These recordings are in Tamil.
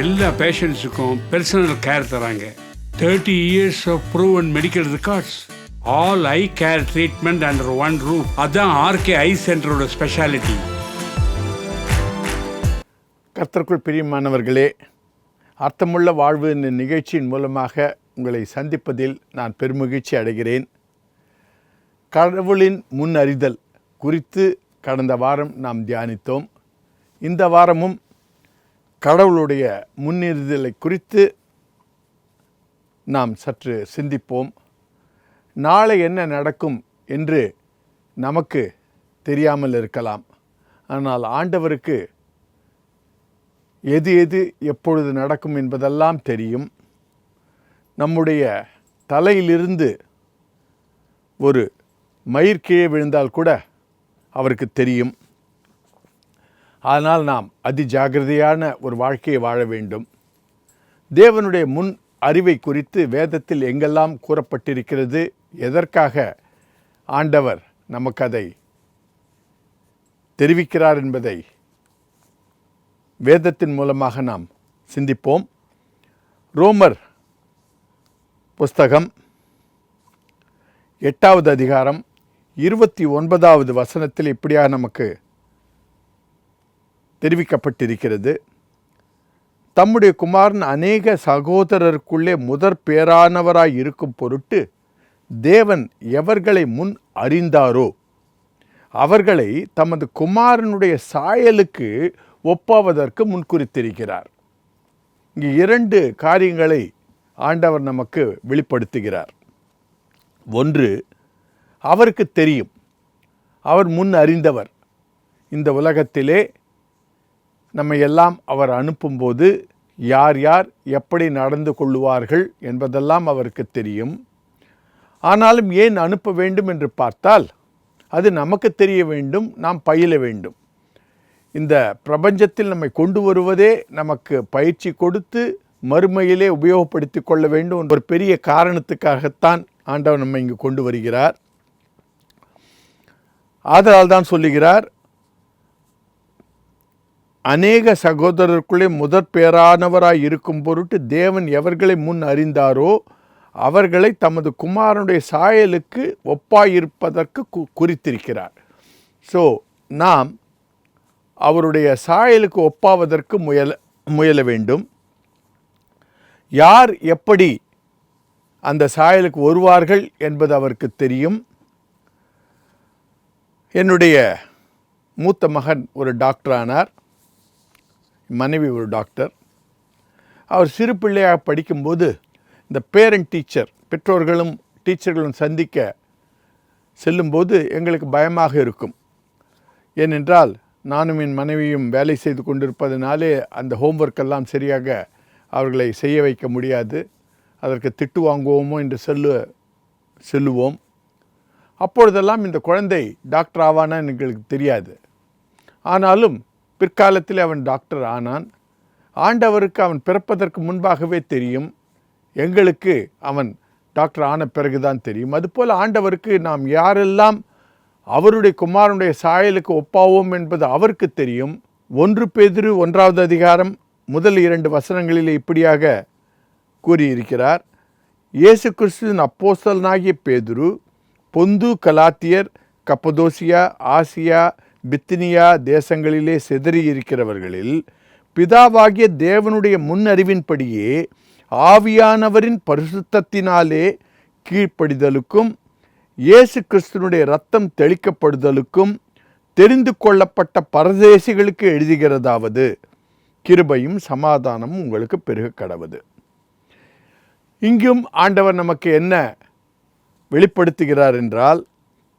எல்லா பேஷண்ட்ஸுக்கும் பர்சனல் கேர் தராங்க. Thirty years of proven medical records all eye care treatment under one room அதுதான் ஆர்கே ஐ சென்டரோட ஸ்பெஷாலிட்டி கர்த்தர்க்குள் பிரியமானவர்களே அர்த்தமுள்ள வாழ்வு என்ற நிகழ்ச்சியின் மூலமாக உங்களை சந்திப்பதில் நான் பெருமகிழ்ச்சி அடைகிறேன். கடவுளின் முன் அறிதல் குறித்து கடந்த வாரம் நாம் தியானித்தோம். இந்த வாரமும் கடவுளுடைய முன்னிறுதலை குறித்து நாம் சற்று சிந்திப்போம். நாளை என்ன நடக்கும் என்று நமக்கு தெரியாமல் இருக்கலாம். ஆனால் ஆண்டவருக்கு எது எது எப்பொழுது நடக்கும் என்பதெல்லாம் தெரியும். நம்முடைய தலையிலிருந்து ஒரு மயிர்கீழே விழுந்தால் கூட அவருக்கு தெரியும். ஆனால் நாம் அதி ஜாகிரதையான ஒரு வாழ்க்கையை வாழ வேண்டும். தேவனுடைய முன் அறிவை குறித்து வேதத்தில் எங்கெல்லாம் கூறப்பட்டிருக்கிறது எதற்காக ஆண்டவர் நமக்கு அதை தெரிவிக்கிறார் என்பதை வேதத்தின் மூலமாக நாம் சிந்திப்போம். ரோமர் புஸ்தகம் எட்டாவது அதிகாரம் இருபத்தி ஒன்பதாவது வசனத்தில் இப்படியாக நமக்கு தெரிவிக்கப்பட்டிருக்கிறது. தம்முடைய குமாரன் அநேக சகோதரருக்குள்ளே முதற் பேரானவராய் இருக்கும் பொருட்டு தேவன் எவர்களை முன் அறிந்தாரோ அவர்களை தமது குமாரனுடைய சாயலுக்கு ஒப்பாவதற்கு முன்குறித்திருக்கிறார். இங்கு இரண்டு காரியங்களை ஆண்டவர் நமக்கு வெளிப்படுத்துகிறார். ஒன்று அவருக்கு தெரியும். அவர் முன் அறிந்தவர். இந்த உலகத்திலே நம்மை எல்லாம் அவர் அனுப்பும்போது யார் யார் எப்படி நடந்து கொள்ளுவார்கள் என்பதெல்லாம் அவருக்கு தெரியும். ஆனாலும் ஏன் அனுப்ப வேண்டும் என்று பார்த்தால் அது நமக்கு தெரிய வேண்டும் நாம் பயில வேண்டும். இந்த பிரபஞ்சத்தில் நம்மை கொண்டு வருவதே நமக்கு பயிற்சி கொடுத்து மறுமையிலே உபயோகப்படுத்தி கொள்ள வேண்டும் ஒரு பெரிய காரணத்துக்காகத்தான் ஆண்டவர் நம்மை இங்கு கொண்டு வருகிறார். ஆதலால் தான் சொல்லுகிறார் அநேக சகோதரருக்குள்ளே முதற் பேரானவராய் இருக்கும் பொருட்டு தேவன் எவர்களை முன் அறிந்தாரோ அவர்களை தமது குமாரனுடைய சாயலுக்கு ஒப்பாயிருப்பதற்கு கு குறித்திருக்கிறார். ஸோ நாம் அவருடைய சாயலுக்கு ஒப்பாவதற்கு முயல முயல வேண்டும். யார் எப்படி அந்த சாயலுக்கு வருவார்கள் என்பது அவருக்கு தெரியும். என்னுடைய மூத்த மகன் ஒரு டாக்டரானார். மனைவி ஒரு டாக்டர். அவர் சிறு பிள்ளையாக படிக்கும்போது இந்த பேரண்ட் டீச்சர் பெற்றோர்களும் டீச்சர்களும் சந்திக்க செல்லும்போது எங்களுக்கு பயமாக இருக்கும். ஏனென்றால் நானும் என் மனைவியும் வேலை செய்து கொண்டிருப்பதனாலே அந்த ஹோம்ஒர்க் எல்லாம் சரியாக அவர்களை செய்ய வைக்க முடியாது. அதற்கு திட்டு வாங்குவோமோ என்று சொல்லு செல்லுவோம். அப்பொழுதெல்லாம் இந்த குழந்தை டாக்டர் ஆவானா எங்களுக்கு தெரியாது. ஆனாலும் பிற்காலத்தில் அவன் டாக்டர் ஆனான். ஆண்டவருக்கு அவன் பிறப்பதற்கு முன்பாகவே தெரியும். எங்களுக்கு அவன் டாக்டர் ஆன பிறகுதான் தெரியும். அதுபோல் ஆண்டவருக்கு நாம் யாரெல்லாம் அவருடைய குமாரனுடைய சாயலுக்கு ஒப்பாவோம் என்பது அவருக்கு தெரியும். ஒன்று பேதிரு ஒன்றாவது அதிகாரம் முதல் இரண்டு வசனங்களில் இப்படியாக கூறியிருக்கிறார். இயேசு கிறிஸ்துவின் அப்போஸ்தலனாகிய பேதுரு பொந்து கலாத்தியர் கப்பதோசியா ஆசியா பித்தினியா தேசங்களிலே சிதறியிருக்கிறவர்களில் பிதாவாகிய தேவனுடைய முன்னறிவின்படியே ஆவியானவரின் பரிசுத்தத்தினாலே கீழ்ப்படிதலுக்கும் இயேசு கிறிஸ்துனுடைய ரத்தம் தெளிக்கப்படுதலுக்கும் தெரிந்து கொள்ளப்பட்ட பரதேசிகளுக்கு எழுதுகிறதாவது. கிருபையும் சமாதானமும் உங்களுக்கு பெருக கடவுது. இங்கும் ஆண்டவர் நமக்கு என்ன வெளிப்படுத்துகிறார் என்றால்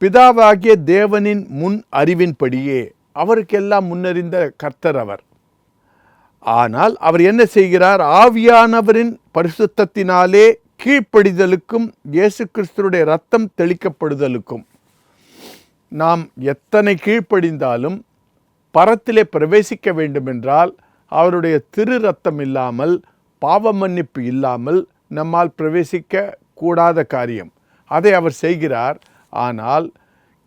பிதாவாகிய தேவனின் முன் அறிவின்படியே அவருக்கெல்லாம் முன்னறிந்த கர்த்தர் அவர். ஆனால் அவர் என்ன செய்கிறார்? ஆவியானவரின் பரிசுத்தத்தினாலே கீழ்ப்படிதலுக்கும் இயேசு கிறிஸ்துடைய ரத்தம் தெளிக்கப்படுதலுக்கும். நாம் எத்தனை கீழ்ப்படிந்தாலும் பரத்திலே பிரவேசிக்க வேண்டுமென்றால் அவருடைய திரு ரத்தம் இல்லாமல் பாவ மன்னிப்பு இல்லாமல் நம்மால் பிரவேசிக்க கூடாத காரியம். அதை அவர் செய்கிறார். ஆனால்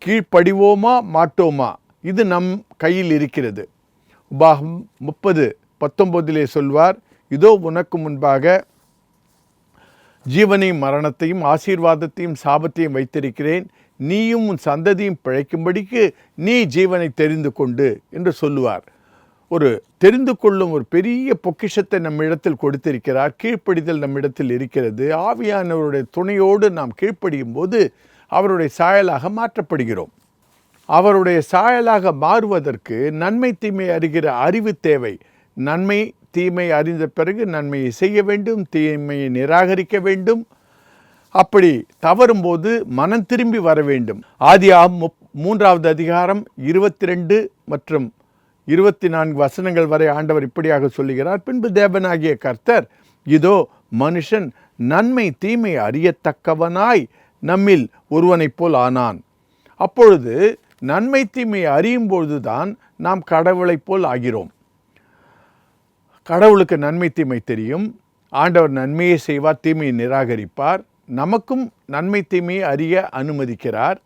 கீழ்ப்படிவோமா மாட்டோமா? இது நம் கையில் இருக்கிறது. உபாகம் முப்பது பத்தொன்பதிலே சொல்வார் இதோ உனக்கு முன்பாக ஜீவனையும் மரணத்தையும் ஆசீர்வாதத்தையும் சாபத்தையும் வைத்திருக்கிறேன். நீயும் உன் சந்ததியும் பிழைக்கும்படிக்கு நீ ஜீவனை தெரிந்து கொண்டு என்று சொல்லுவார். ஒரு தெரிந்து கொள்ளும் ஒரு பெரிய பொக்கிஷத்தை நம்மிடத்தில் கொடுத்திருக்கிறார். கீழ்ப்படிதல் நம்மிடத்தில் இருக்கிறது. ஆவியானவருடைய துணையோடு நாம் கீழ்ப்படியும் போது அவருடைய சாயலாக மாற்றப்படுகிறோம். அவருடைய சாயலாக மாறுவதற்கு நன்மை தீமை அறிகிற அறிவு தேவை. நன்மை தீமை அறிந்த பிறகு நன்மையை செய்ய வேண்டும் தீமையை நிராகரிக்க வேண்டும். அப்படி தவறும்போது மனம் திரும்பி வர வேண்டும். ஆதியாம் முப் மூன்றாவது அதிகாரம் இருபத்தி ரெண்டு மற்றும் இருபத்தி நான்கு வசனங்கள் வரை ஆண்டவர் இப்படியாக சொல்லுகிறார். பின்பு தேவனாகிய கர்த்தர் இதோ மனுஷன் நன்மை தீமை அறியத்தக்கவனாய். நம்மில் ஒருவனைப் போல் ஆனான். அப்பொழுது நன்மை தீமை அறியும் பொழுதுதான் நாம் கடவுளைப் போல் ஆகிறோம். கடவுளுக்கு நன்மை தீமை தெரியும். ஆண்டவர் நன்மையை செய்வார் தீமையை நிராகரிப்பார். நமக்கும் நன்மை தீமையை அறிய அனுமதிக்கிறார்.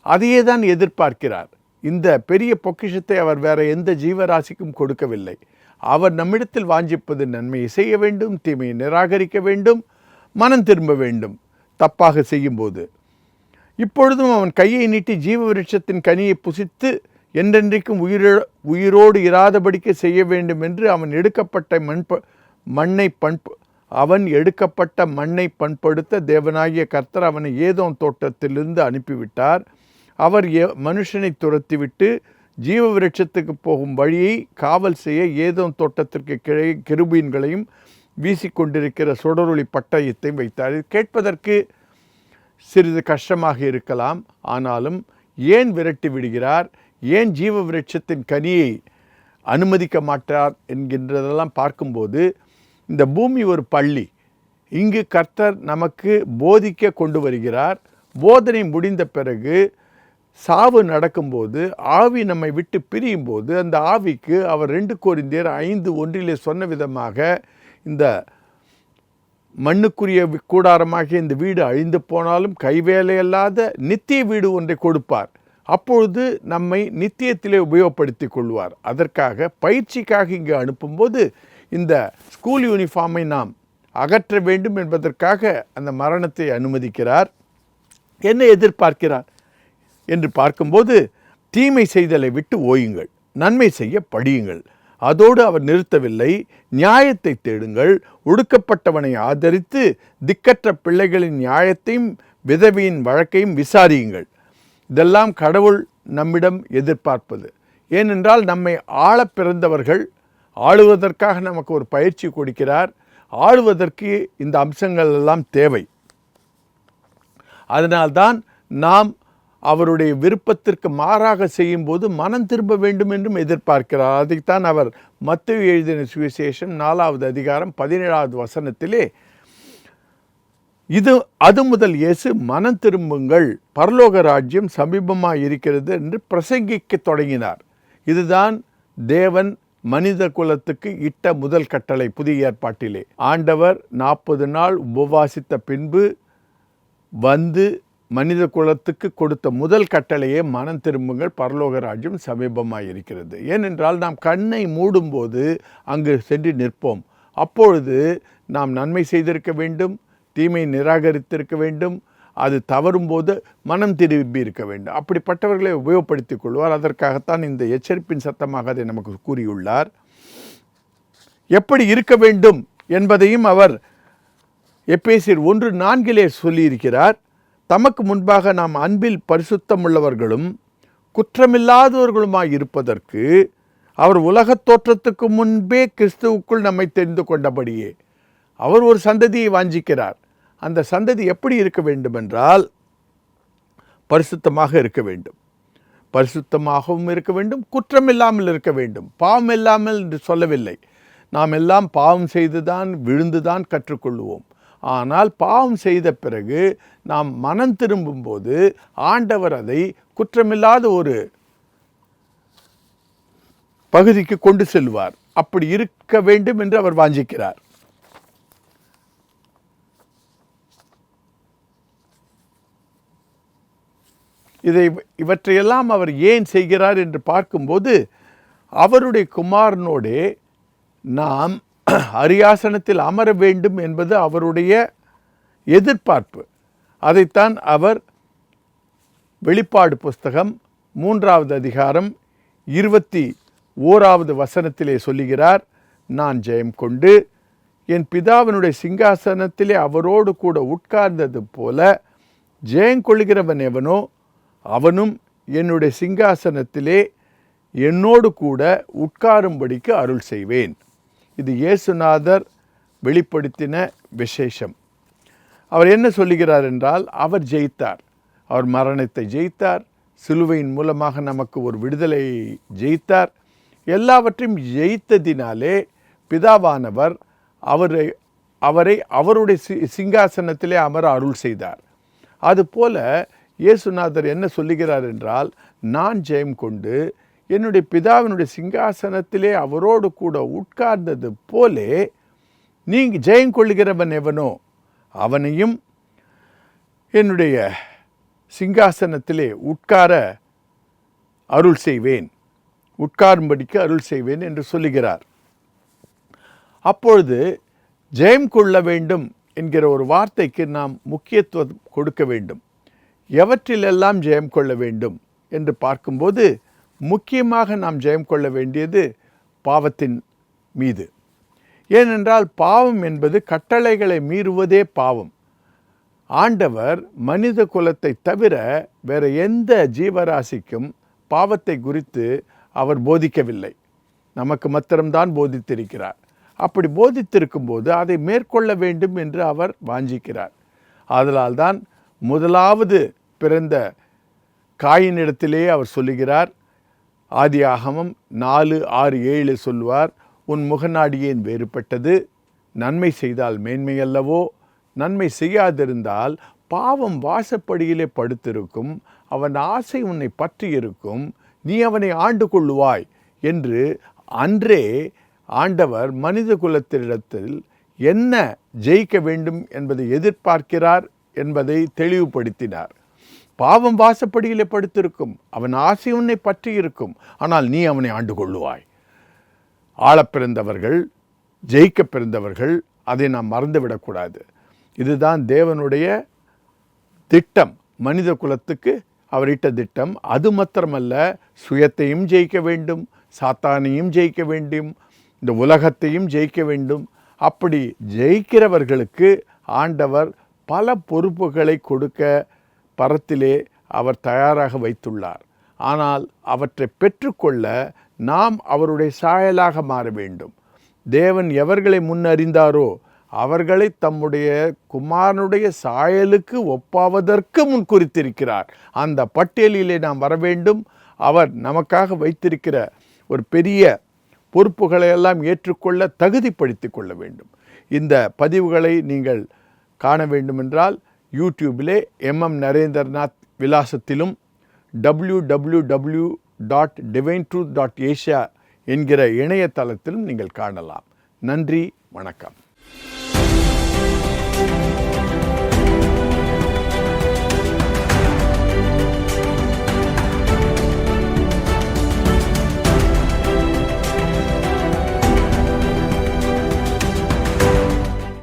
அதையே தான் எதிர்பார்க்கிறார். இந்த பெரிய பொக்கிஷத்தை அவர் வேற எந்த ஜீவராசிக்கும் கொடுக்கவில்லை. அவர் நம்மிடத்தில் வாஞ்சிப்பது நன்மையை செய்ய வேண்டும் தீமையை நிராகரிக்க வேண்டும் மனம் திரும்ப வேண்டும். தப்பாக செய்யும்போது. இப்பொழுதும் அவன் கையை நீட்டி ஜீவ விருட்சத்தின் கனியை புசித்து என்றென்றைக்கும் உயிரோ உயிரோடு இராதபடிக்கு செய்ய வேண்டும் என்று அவன் எடுக்கப்பட்ட மண் மண்ணை பண்பு அவன் எடுக்கப்பட்ட மண்ணை பண்படுத்த தேவனாகிய கர்த்தர் அவனை ஏதோ தோட்டத்திலிருந்து அனுப்பிவிட்டார். அவர் எ- மனுஷனை துரத்திவிட்டு ஜீவ விருட்சத்துக்கு போகும் வழியை காவல் செய்ய ஏதோம் தோட்டத்திற்கு கிளை கிருபீன்களையும் வீசிக்கொண்டிருக்கிற சுடரொளி பட்டயத்தை வைத்தார். கேட்பதற்கு சிறிது கஷ்டமாக இருக்கலாம். ஆனாலும் ஏன் விரட்டி விடுகிறார்? ஏன் ஜீவ விருட்சத்தின் கனியை அனுமதிக்க மாட்டார்? என்கின்றதெல்லாம் பார்க்கும்போது இந்த பூமி ஒரு பள்ளி. இங்கு கர்த்தர் நமக்கு போதிக்க கொண்டு வருகிறார். போதனை முடிந்த பிறகு சாவு நடக்கும்போது ஆவி நம்மை விட்டு பிரியும் போது அந்த ஆவிக்கு அவர் ரெண்டு கோரிந்தியர் ஐந்து ஒன்றிலே சொன்ன விதமாக இந்த மண்ணுக்குரிய வி- கூடாரமாகிய இந்த வீடு அழிந்து போனாலும் கைவேலையல்லாத நித்திய வீடு ஒன்றை கொடுப்பார். அப்பொழுது நம்மை நித்தியத்திலே உபயோகப்படுத்தி கொள்வார். அதற்காக பயிற்சிக்காக இங்கு அனுப்பும்போது இந்த ஸ்கூல் யூனிஃபார்மை நாம் அகற்ற வேண்டும் என்பதற்காக அந்த மரணத்தை அனுமதிக்கிறார். என்ன எதிர்பார்க்கிறார் என்று பார்க்கும்போது தீமை செய்தலை விட்டு ஓயுங்கள் நன்மை செய்ய படியுங்கள். அதோடு அவர் நிறுத்தவில்லை. நியாயத்தை தேடுங்கள். ஒடுக்கப்பட்டவனை ஆதரித்து திக்கற்ற பிள்ளைகளின் நியாயத்தையும் விதவியின் வழக்கையும் விசாரியுங்கள். இதெல்லாம் கடவுள் நம்மிடம் எதிர்பார்ப்பது. ஏனென்றால் நம்மை ஆள பிறந்தவர்கள் ஆளுவதற்காக நமக்கு ஒரு பயிற்சி கொடுக்கிறார். ஆளுவதற்கு இந்த அம்சங்கள் எல்லாம் தேவை. அதனால்தான் நாம் அவருடைய விருப்பத்திற்கு மாறாக செய்யும்போது மனம் திரும்ப வேண்டும் என்றும் எதிர்பார்க்கிறார். அதைத்தான் அவர் மத்திய எழுதின சுவிசேஷம் நாலாவது அதிகாரம் பதினேழாவது வசனத்திலே இது அது முதல் இயேசு மனம் திரும்புங்கள் பரலோக ராஜ்யம் சமீபமாக இருக்கிறது என்று பிரசங்கிக்க தொடங்கினார். இதுதான் தேவன் மனித குலத்துக்கு இட்ட முதல் கட்டளை புதிய ஏற்பாட்டிலே. ஆண்டவர் நாற்பது நாள் உபவாசித்த பின்பு வந்து மனித குலத்துக்கு கொடுத்த முதல் கட்டளையே மனம் திரும்புங்கள். பரலோக ராஜ்யம் சமீபமாக இருக்கிறது. ஏனென்றால் நாம் கண்ணை மூடும்போது அங்கு சென்று நிற்போம். அப்பொழுது நாம் நன்மை செய்திருக்க வேண்டும் தீமை நிராகரித்திருக்க வேண்டும் அது தவறும்போது மனம் திரும்பி இருக்க வேண்டும். அப்படிப்பட்டவர்களை உபயோகப்படுத்திக் கொள்வார். அதற்காகத்தான் இந்த எச்சரிப்பின் சத்தமாக அதை நமக்கு கூறியுள்ளார். எப்படி இருக்க வேண்டும் என்பதையும் அவர் எப்பேசியர் ஒன்று நான்கிலே சொல்லியிருக்கிறார். தமக்கு முன்பாக நாம் அன்பில் பரிசுத்தமுள்ளவர்களும் குற்றமில்லாதவர்களுமாய் இருப்பதற்கு அவர் உலகத் தோற்றத்துக்கு முன்பே கிறிஸ்துவுக்குள் நம்மை தெரிந்து கொண்டபடியே அவர் ஒரு சந்ததியை வாஞ்சிக்கிறார். அந்த சந்ததி எப்படி இருக்க வேண்டுமென்றால் பரிசுத்தமாக இருக்க வேண்டும். பரிசுத்தமாகவும் இருக்க வேண்டும் குற்றம் இல்லாமல் இருக்க வேண்டும். பாவம் இல்லாமல் என்று சொல்லவில்லை. நாம் எல்லாம் பாவம் செய்துதான் விழுந்துதான் கற்றுக்கொள்வோம். ஆனால் பாவம் செய்த பிறகு நாம் மனம் திரும்பும்போது ஆண்டவர் அதை குற்றமில்லாத ஒரு பகுதிக்கு கொண்டு செல்வார். அப்படி இருக்க வேண்டும் என்று அவர் வாஞ்சிக்கிறார். இதை இவற்றையெல்லாம் அவர் ஏன் செய்கிறார் என்று பார்க்கும்போது அவருடைய குமாரனோடே நாம் அரியாசனத்தில் அமர வேண்டும் என்பது அவருடைய எதிர்பார்ப்பு. அதைத்தான் அவர் வெளிப்பாடு புஸ்தகம் மூன்றாவது அதிகாரம் இருபத்தி ஓராவது வசனத்திலே சொல்லுகிறார் நான் ஜெயம் கொண்டு என் பிதாவினுடைய சிங்காசனத்திலே அவரோடு கூட உட்கார்ந்தது போல ஜெயம் கொள்கிறவன் எவனோ அவனும் என்னுடைய சிங்காசனத்திலே என்னோடு கூட உட்காரும்படிக்கு அருள் செய்வேன். இது இயேசுநாதர் வெளிப்படுத்தின விசேஷம். அவர் என்ன சொல்லுகிறார் என்றால் அவர் ஜெயித்தார். அவர் மரணத்தை ஜெயித்தார். சிலுவையின் மூலமாக நமக்கு ஒரு விடுதலையை ஜெயித்தார். எல்லாவற்றையும் ஜெயித்ததினாலே பிதாவானவர் அவரை அவரை அவருடைய சி சிங்காசனத்திலே அமர அருள் செய்தார். அதுபோல இயேசுநாதர் என்ன சொல்லுகிறார் என்றால் நான் ஜெயம் கொண்டு என்னுடைய பிதாவினுடைய சிங்காசனத்திலே அவரோடு கூட உட்கார்ந்தது போலே நீங்கள் ஜெயம் கொள்ளுகிறவன் எவனோ அவனையும் என்னுடைய சிங்காசனத்திலே உட்கார அருள் செய்வேன். உட்காரும்படிக்கு அருள் செய்வேன் என்று சொல்லுகிறார். அப்பொழுது ஜெயம் கொள்ள வேண்டும் என்கிற ஒரு வார்த்தைக்கு நாம் முக்கியத்துவம் கொடுக்க வேண்டும். எவற்றிலெல்லாம் ஜெயம் கொள்ள வேண்டும் என்று பார்க்கும்போது முக்கியமாக நாம் ஜெயம் கொள்ள வேண்டியது பாவத்தின் மீது. ஏனென்றால் பாவம் என்பது கட்டளைகளை மீறுவதே பாவம். ஆண்டவர் மனித குலத்தை தவிர வேற எந்த ஜீவராசிக்கும் பாவத்தை குறித்து அவர் போதிக்கவில்லை. நமக்கு மாத்திரம்தான் போதித்திருக்கிறார். அப்படி போதித்திருக்கும் போது அதை மேற்கொள்ள வேண்டும் என்று அவர் வாஞ்சிக்கிறார். அதனால்தான் முதலாவது பிறந்த காயினிடத்திலேயே அவர் சொல்லுகிறார் ஆதியாகமம் நாலு ஆறு ஏழு சொல்வார் உன் முகநாடியேன் வேறுபட்டது? நன்மை செய்தால் மேன்மையல்லவோ நன்மை செய்யாதிருந்தால் பாவம் வாசப்படியிலே படுத்திருக்கும். அவன் ஆசை உன்னை பற்றி இருக்கும். நீ அவனை ஆண்டு கொள்ளுவாய் என்று அன்றே ஆண்டவர் மனித குலத்திடத்தில் என்ன ஜெயிக்க வேண்டும் என்பதை எதிர்பார்க்கிறார் என்பதை தெளிவுபடுத்தினார். பாவம் வாசப்படியிலே படுத்திருக்கும். அவன் ஆசை உன்னை பற்றி இருக்கும் ஆனால் நீ அவனை ஆண்டு கொள்ளுவாய் ஆளப் பிறந்தவர்கள் ஜெயிக்க பிறந்தவர்கள் அதை நாம் மறந்துவிடக்கூடாது. இதுதான் தேவனுடைய திட்டம். மனித குலத்துக்கு அவரிட்ட திட்டம். அது மாத்திரமல்ல சுயத்தையும் ஜெயிக்க வேண்டும் சாத்தானையும் ஜெயிக்க வேண்டும் இந்த உலகத்தையும் ஜெயிக்க வேண்டும். அப்படி ஜெயிக்கிறவர்களுக்கு ஆண்டவர் பல பொறுப்புகளை கொடுக்க பரத்திலே அவர் தயாராக வைத்துள்ளார். ஆனால் அவற்றை பெற்றுக்கொள்ள நாம் அவருடைய சாயலாக மாற வேண்டும். தேவன் எவர்களை முன்னறிந்தாரோ அவர்களை தம்முடைய குமாரனுடைய சாயலுக்கு ஒப்பாவதற்கு முன் குறித்திருக்கிறார். அந்த பட்டியலிலே நாம் வர வேண்டும். அவர் நமக்காக வைத்திருக்கிற ஒரு பெரிய பொறுப்புகளை எல்லாம் ஏற்றுக்கொள்ள தகுதிப்படுத்திக் கொள்ள வேண்டும். இந்த பதிவுகளை நீங்கள் காண வேண்டுமென்றால் யூடியூபிலே M M Narendranath விலாசத்திலும் W W W dot divine truth dot Asia என்கிற இணையதளத்திலும் நீங்கள் காணலாம். நன்றி வணக்கம்.